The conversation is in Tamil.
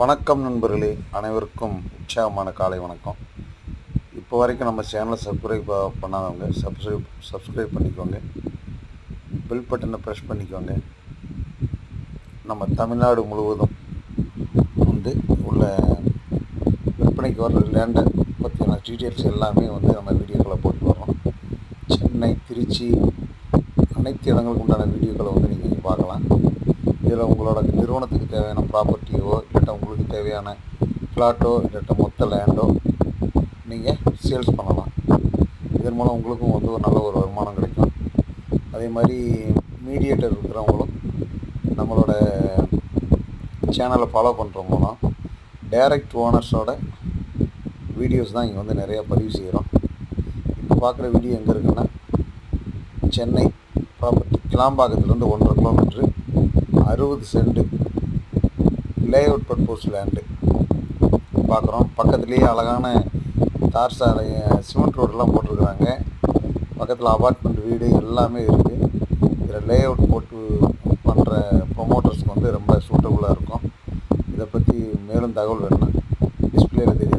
வணக்கம் நண்பர்களே அனைவருக்கும் உற்சாகமான காலை வணக்கம். இப்போ வரைக்கும் நம்ம சேனலை சப்ஸ்கிரைப் பண்ணாதவங்க சப்ஸ்கிரைப் சப்ஸ்கிரைப் பண்ணிக்கோங்க. பில் பட்டனை ப்ரெஸ் பண்ணிக்கோங்க. நம்ம தமிழ்நாடு முழுவதும் வந்து உள்ள விற்பனைக்கு வர லேண்டை பற்றியான டீட்டெயில்ஸ் எல்லாமே வந்து நம்ம வீடியோக்களை போட்டு வரோம் சென்னை திருச்சி அனைத்து இடங்களுக்கு உண்டான வீடியோக்களை இதில் உங்களோட நிறுவனத்துக்கு தேவையான ப்ராப்பர்ட்டியோ இல்லாட்ட உங்களுக்கு தேவையான ஃப்ளாட்டோ இல்லாட்ட மொத்த லேண்டோ நீங்கள் சேல்ஸ் பண்ணலாம். இதன் மூலம் உங்களுக்கும் வந்து ஒரு நல்ல ஒரு வருமானம் கிடைக்கும். அதே மாதிரி மீடியேட்டர் இருக்கிறவங்களும் நம்மளோட சேனலை ஃபாலோ பண்ணுற மூலம் டைரக்ட் ஓனர்ஸோட வீடியோஸ் தான் இங்கே வந்து நிறையா பதிவு செய்கிறோம் இப்போ பார்க்குற வீடியோ எங்கே இருக்குன்னா சென்னை ப்ராப்பர்ட்டி கிளாம்பாக்கத்துலேருந்து ஒன்றரை கிலோமீட்ரு அறுபது சென்ட் லேஅவுட் பர்போஸ் லேண்டு பார்க்குறோம். பக்கத்துலேயே அழகான தார் சாலை சிமெண்ட் ரோடெலாம் போட்டிருக்கிறாங்க பக்கத்தில் அபார்ட்மெண்ட் வீடு எல்லாமே இருக்குது இதில் லேஅவுட் போட்டு பண்ணுற ப்ரொமோட்டர்ஸ்க்கு வந்து ரொம்ப சூட்டபுளாக இருக்கும். இதை பற்றி மேலும் தகவல் வேணும்னா டிஸ்பிளேயில் தெரிய